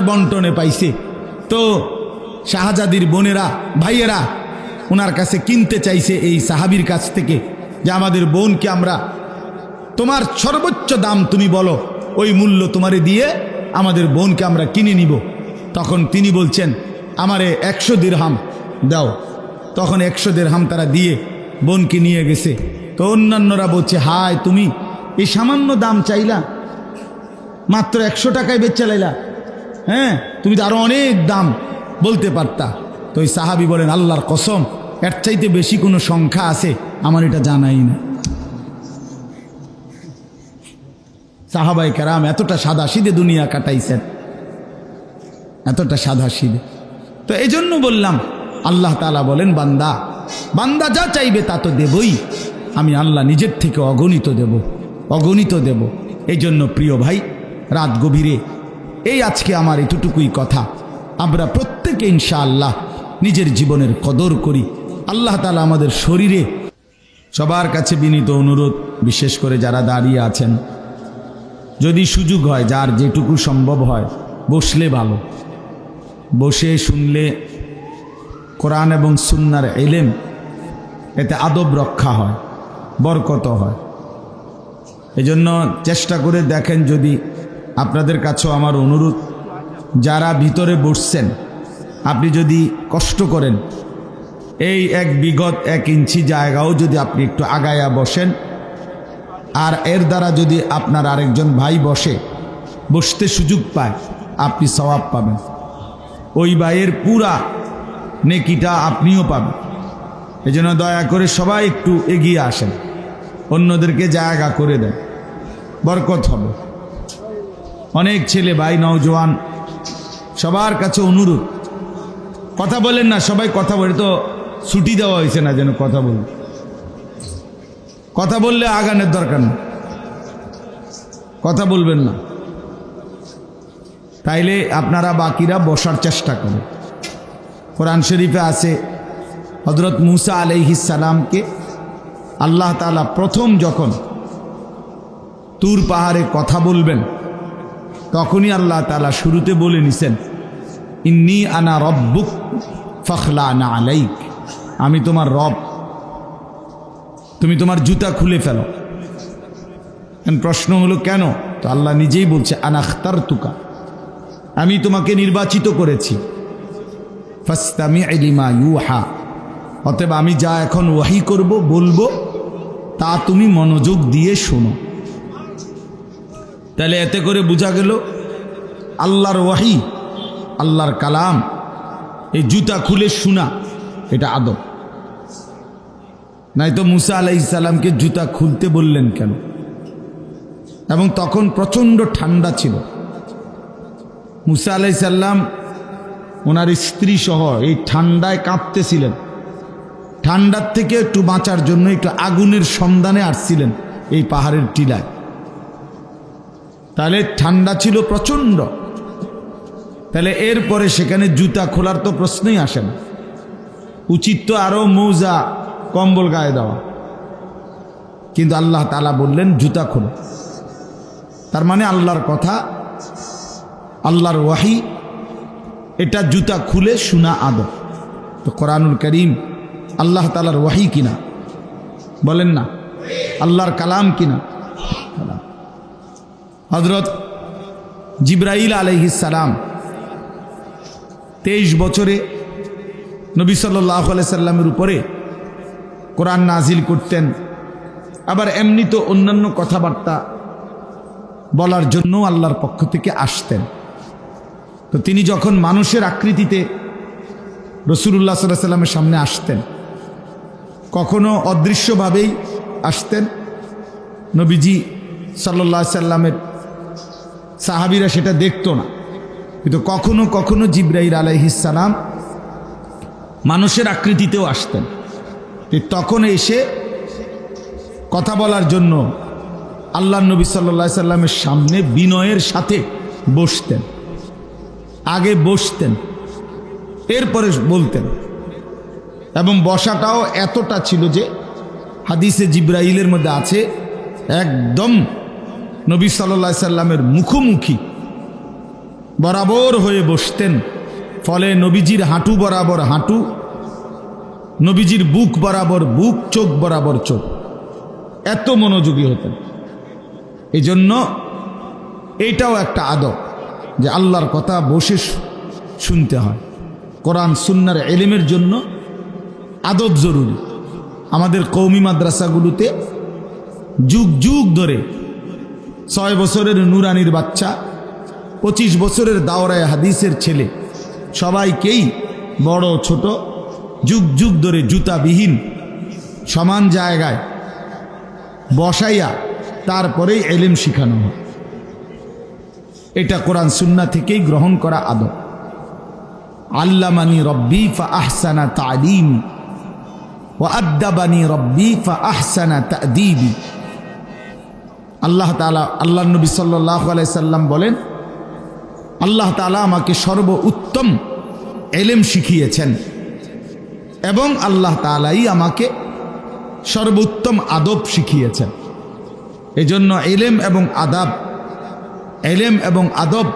বন্টনে পাইছে। তো শাহজাদির বোনেরা, ভাইয়েরা ওনার কাছে কিনতে চাইছে এই সাহাবির কাছ থেকে যে আমাদের বোনকে আমরা, তোমার সর্বোচ্চ দাম তুমি বলো, ওই মূল্য তোমারে দিয়ে আমাদের বোনকে আমরা কিনে নিব। তখন তিনি বলছেন, আমারে একশো দিরহাম দাও। তখন একশো দেড়হাম তারা দিয়ে বোনকে নিয়ে গেছে। তো অন্যান্যরা বলছে, হায় তুমি, এই সামান্য দাম চাইলা, মাত্র একশো টাকায় বেচা লাইলা। হ্যাঁ? তুমি তো আরও অনেক দাম বলতে পারতা। তো ওই সাহাবি বলেন, আল্লাহর কসম, এর চাইতে বেশি কোনো সংখ্যা আছে? আমার এটা জানাই না। সাহাবাই কারাম এতটা সাদা সিদে দুনিয়া কাটাইছেন। এতটা সাদা সিদে তো এই জন্য বললাম, আল্লাহ তালা বলেন, বান্দা বান্দা যা চাইবে তা তো দেবই। আমি আল্লাহ নিজের থেকে অগণিত দেব অগণিত দেব। এই জন্য প্রিয় ভাই, রাত গভীরে এই আজকে আমার এতটুকুই কথা। আমরা প্রত্যেকে ইনশাআল্লাহ নিজের জীবনের কদর করি। আল্লাহ তালা আমাদের শরীরে সবার কাছে বিনীত অনুরোধ, বিশেষ করে যারা দাঁড়িয়ে আছেন। যদি সুযোগ হয়, যার যেটুকু সম্ভব হয়, বসলে ভালো। বসে শুনলে কোরআন এবং সুন্নার এলেম, এতে আদব রক্ষা হয় বরকত হয়। এজন্য চেষ্টা করে দেখেন যদি আপনাদের কাছেও আমার অনুরোধ, যারা ভিতরে বসছেন, আপনি যদি কষ্ট করেন, এই এক বিগত এক ইঞ্চি জায়গাও যদি আপনি একটু আগায়া বসেন, আর এর দ্বারা যদি আপনার আরেকজন ভাই বসে, বসতে সুযোগ পায়, আপনি সওয়াব পাবেন। ওই ভাইয়ের পুরা নেকিটা আপনিও পাবেন। এই জন্য দয়া করে সবাই একটু এগিয়ে আসেন। অন্যদেরকে জায়গা করে দেন। বরকত হবে। অনেক ছেলে, ভাই, নওজোয়ান, সবার কাছে অনুরোধ। কথা বলেন না, সবাই কথা বলে, তো ছুটি দেওয়া হয়েছে না যেন কথা বলুন কথা বললে আগানের দরকার নেই কথা বলবেন না। তাইলে আপনারা বাকিরা বসার চেষ্টা করেন। কোরআন শরীফে আছে হজরত মুসা আলাইহিসালামকে আল্লাহ তালা প্রথম যখন তুর পাহাড়ে কথা বলবেন তখনই আল্লাহ তালা শুরুতে বলে নিছেন, ইন্নি আনা রব্বুক ফখলা আনা আলাইক। আমি তোমার রব। তুমি তোমার জুতা খুলে ফেলো। প্রশ্ন হলো, কেন? তো আল্লাহ নিজেই বলছে আনাখতার তুকা আমি তোমাকে নির্বাচিত করেছি। ফাস্তামি এলিমা ইউহা। অতএব আমি যা এখন ওয়াহি করব, বলব, তা তুমি মনোযোগ দিয়ে শোনো। তাহলে এতে করে বোঝা গেল আল্লাহর ওয়াহি, আল্লাহর কালাম, এই জুতা খুলে শোনা, এটা আদব। নাই তো মুসা আলাইসাল্লামকে জুতা খুলতে বললেন কেন? এবং তখন প্রচণ্ড ঠান্ডা ছিল। মুসা আলাইসাল্লাম ওনার স্ত্রী সহ এই ঠান্ডায় কাঁপতেছিলেন। ঠান্ডার থেকে একটু বাঁচার জন্য একটু আগুনের সন্ধানে আসছিলেন এই পাহাড়ের টিলায়। তাহলে ঠান্ডা ছিল প্রচণ্ড। তাহলে এরপরে সেখানে জুতা খোলার তো প্রশ্নই আসে না। উচিত তো আরও মৌজা, কম্বল গায়ে দেওয়া। কিন্তু আল্লাহ তালা বললেন, জুতা খোল। তার মানে আল্লাহর কথা, আল্লাহর ওয়াহি, এটা জুতা খুলে শোনা আদব। তো কোরআনুল করিম আল্লাহ তালার ওয়াহি কিনা? বলেন না। আল্লাহর কালাম কিনা? হজরত জিব্রাইল আলহিসাল্লাম তেইশ বছরে নবী সাল্লাহ সাল্লামের উপরে কোরআন নাজিল করতেন। আবার এমনি তো অন্যান্য কথাবার্তা বলার জন্য আল্লাহর পক্ষ থেকে আসতেন। তো তিনি যখন মানুষের আকৃতিতে রসুল্লাহ সাল্লাহ সাল্লামের সামনে আসতেন, কখনো অদৃশ্যভাবেই আসতেন। নবীজি সাল্লাহ সাল্লামের সাহাবিরা সেটা দেখতো না। কিন্তু কখনো কখনো জিব্রাহির আলাইহিসালাম মানুষের আকৃতিতেও আসতেন। তখন এসে কথা বলার জন্য আল্লাহ নবী সাল্লা সাল্লামের সামনে বিনয়ের সাথে বসতেন। আগে বসতেন, এরপরে বলতেন। এবং বসাটাও এতটা ছিল যে হাদিসে জিব্রাইলের মধ্যে আছে, একদম নবী সাল্লা সাল্লামের মুখোমুখি বরাবর হয়ে বসতেন। ফলে নবীজির হাঁটু বরাবর হাঁটু, নবীজির বুক বরাবর বুক, চোখ বরাবর চোখ। এত মনোযোগী হতেন। এই জন্য এইটাও একটা আদব যে আল্লাহর কথা বসে শুনতে হয়। কোরআন, সুন্নার এলেমের জন্য আদব জরুরি। আমাদের কৌমি মাদ্রাসাগুলোতে যুগ যুগ ধরে ছয় বছরের নুরানির বাচ্চা, পঁচিশ বছরের দাওরায় হাদিসের ছেলে। সবাইকেই বড় ছোট, যুগ যুগ ধরে জুতাবিহীন, সমান জায়গায় বসাইয়া তারপরেই এলেম শিখানো হয়। এটা কোরআন সুন্না থেকেই গ্রহণ করা আদব। আল্লামানি রব্বি ফা আহসানা তালিম ও আদাবানি রব্বি ফা আহসানা তাদিবি। আল্লাহ তালা আল্লাহ নবী সাল্লাহ সাল্লাম বলেন, আল্লাহ তালা আমাকে সর্ব উত্তম এলেম শিখিয়েছেন এবং আল্লাহ তালাই আমাকে সর্বোত্তম আদব শিখিয়েছেন। এজন্য এলেম এবং আদাব, এলেম এবং আদব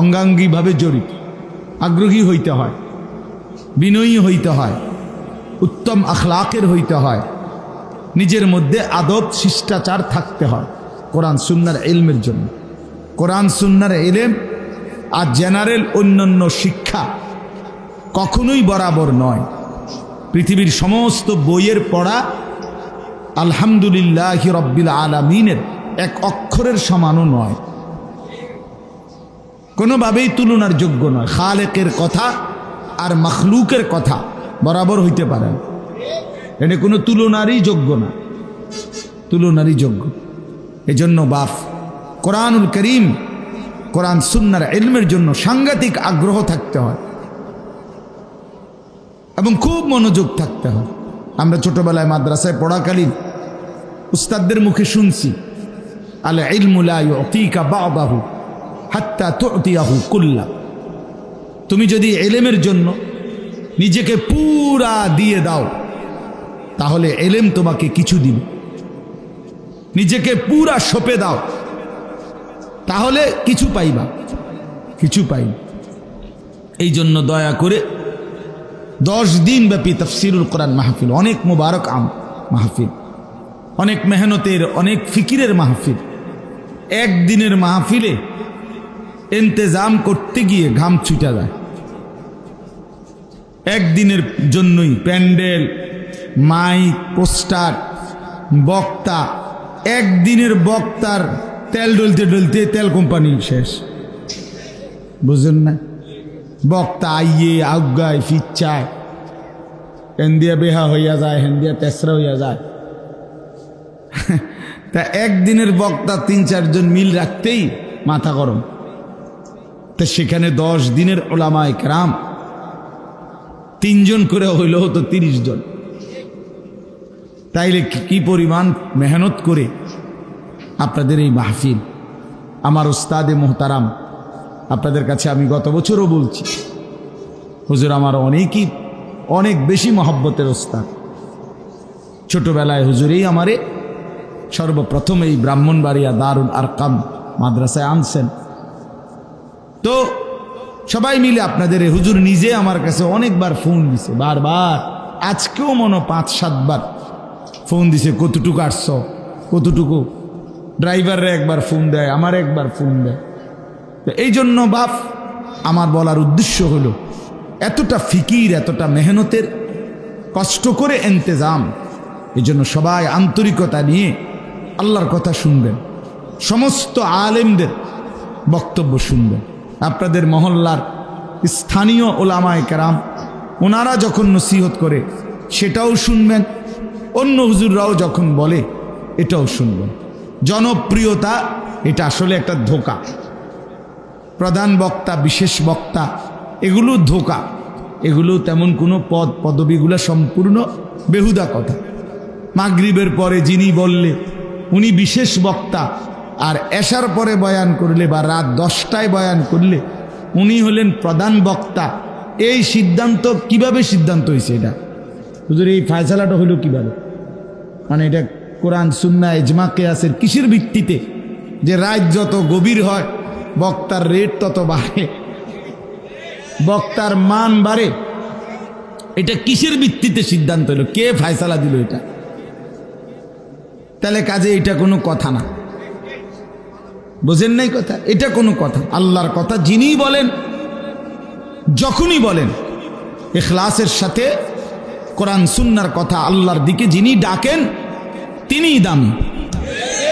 অঙ্গাঙ্গিভাবে জড়িত। আগ্রহী হইতে হয়, বিনয়ী হইতে হয়, উত্তম আখলাকের হইতে হয়। নিজের মধ্যে আদব, শিষ্টাচার থাকতে হয়। কোরআন সুন্নার এলমের জন্য। কোরআন সুন্নার এলেম আর জেনারেল অন্যান্য শিক্ষা কখনোই বরাবর নয়। পৃথিবীর সমস্ত বইয়ের পড়া আলহামদুলিল্লাহ রব্বিল আলমিনের এক অক্ষরের সমানও নয়। কোনোভাবেই তুলনার যোগ্য নয়। খালেকের কথা আর মখলুকের কথা বরাবর হইতে পারে এটা কোনো তুলনারই যোগ্য না। তুলনারই যোগ্য। এজন্য বাফ, কোরআনুল করিম, কোরআন সুন্নার এলমের জন্য সাংঘাতিক আগ্রহ থাকতে হয় এবং খুব মনোযোগ থাকতে হয়। আমরা ছোটবেলায় মাদ্রাসায় পড়াকালীন উস্তাদদের মুখে শুনছি, আলে ইলমুলাই অতিকা বাহু হাত্তা তুতিয়াহু কুল্লা। তুমি যদি এলেমের জন্য নিজেকে পুরা দিয়ে দাও, তাহলে এলেম তোমাকে কিছু দিবে। নিজেকে পুরা সপে দাও। তাহলে কিছু পাইবা। কিছু পাই। এই জন্য দয়া করে দশ দিন ব্যাপী তফসিরুল কোরআন মাহফিল, অনেক মুবারক আম মাহফিল, অনেক মেহনতের, অনেক ফিকিরের মাহফিল। একদিনের মাহফিলে ইন্তেজাম করতে গিয়ে ঘাম ছুটা যায়। একদিনের জন্যই প্যান্ডেল, মাইক, পোস্টার, বক্তা একদিনের বক্তার তেল ডলতে ডলতে তেল কোম্পানি শেষ। বুঝলেন না? বক্তা আইয়ে আজ্ঞায় ফিচ্ছায়। হেন্দিয়া বেহা হইয়া যায়, হেন্দিয়া তেসরা হইয়া যায়। তা একদিনের বক্তা তিন, চারজন মিল রাখতেই মাথা গরম। তা সেখানে দশ দিনের ওলামায় কেরাম। তিনজন করে হইল হতো তিরিশ জন। তাইলে কি- পরিমাণ মেহনত করে আপনাদের এই মাহফিল? আমার ওস্তাদে মোহতারাম, আপনাদের কাছে আমি গত বছরও বলছি, হুজুর আমার অনেকই, অনেক বেশি মহব্বতের ওস্তাদ ছোটবেলায় হুজুরেই আমারে সর্বপ্রথম এই ব্রাহ্মণবাড়িয়া দারুল আরকাম মাদ্রাসায় আনছেন। তো সবাই মিলে আপনাদের হুজুর নিজে আমার কাছে অনেকবার ফোন দিছে, বারবার। আজকেও মনে পাঁচ সাতবার। ফোন দিছে, কতটুকু আসছ? কতটুকু? ড্রাইভাররা একবার ফোন দেয়, আমার একবার ফোন দেয়। এই জন্য বাপ, আমার বলার উদ্দেশ্য হলো, এতটা ফিকির, এতটা মেহনতের কষ্ট করে এন্তেজাম এই জন্য সবাই আন্তরিকতা নিয়ে আল্লাহর কথা শুনবেন। সমস্ত আলেমদের বক্তব্য শুনবেন। আপনাদের মহল্লার স্থানীয় ওলামায় কেরাম, ওনারা যখন নসিহত করে, সেটাও শুনবেন। অন্য হুজুররাও যখন বলে, এটাও শুনবেন জনপ্রিয়তা, এটা আসলে একটা ধোকা। প্রধান বক্তা, বিশেষ বক্তা, এগুলো ধোকা। এগুলো তেমন কোনো পদ, পদবিগুলো সম্পূর্ণ বেহুদা কথা। মাগরিবের পরে যিনি বললে, উনি বিশেষ বক্তা, আর এশার পরে বয়ান করলে বা রাত দশটায় বয়ান করলে, উনি হলেন প্রধান বক্তা। এই সিদ্ধান্ত, কীভাবে সিদ্ধান্ত হয়েছে এটা? হুজুর, এই ফায়সালাটা হলো কীভাবে? মানে এটা কোরআন সুন্না এজমা কেয়াসের কিসের ভিত্তিতে? যে রাত যত গভীর হয়, বক্তার রেট তত বাড়ে। বক্তার মান বাড়ে। এটা কিসের ভিত্তিতে সিদ্ধান্ত হলো? কে ফায়সালা দিল এটা? তাহলে কাজে এটা কোনো কথা না। বোঝেন নাই কথা? এটা কোনো কথা। আল্লাহর কথা যিনিই বলেন, যখনই বলেন এখলাসের সাথে কোরআন সুন্নার কথা আল্লাহর দিকে যিনি ডাকেন, তিনিই দামি।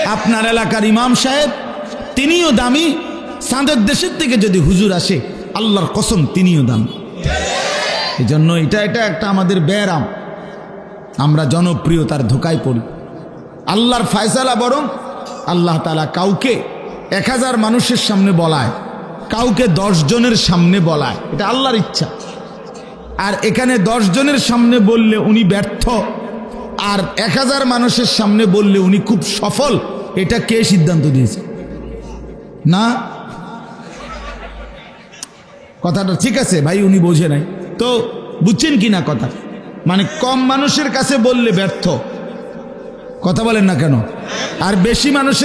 আপনার এলাকার ইমাম সাহেব, তিনিও দামি। সাঁদের দেশের থেকে যদি হুজুর আসে, আল্লাহর কসম তিনিও দামি। এই জন্য এটা এটা একটা আমাদের ব্যারাম। আমরা জনপ্রিয়তার ধোকায় পড়ি। আল্লাহর ফায়সালা বরং আল্লাহ তালা কাউকে এক হাজার মানুষের সামনে বলায়, কাউকে দশ জনের সামনে বলায়। এটা আল্লাহর ইচ্ছা। আর এখানে দশ জনের সামনে বললে উনি ব্যর্থ, আর এক হাজার মানুষের সামনে বললে উনি খুব সফল, এটা কে সিদ্ধান্ত দিয়েছে? না? কথাটা ঠিক আছে, ভাই, উনি বোঝে নাই। তো বুঝছেন কি না কথা? মানে কম মানুষের কাছে বললে ব্যর্থ, কথা বলেন না কেন? আর বেশি মানুষের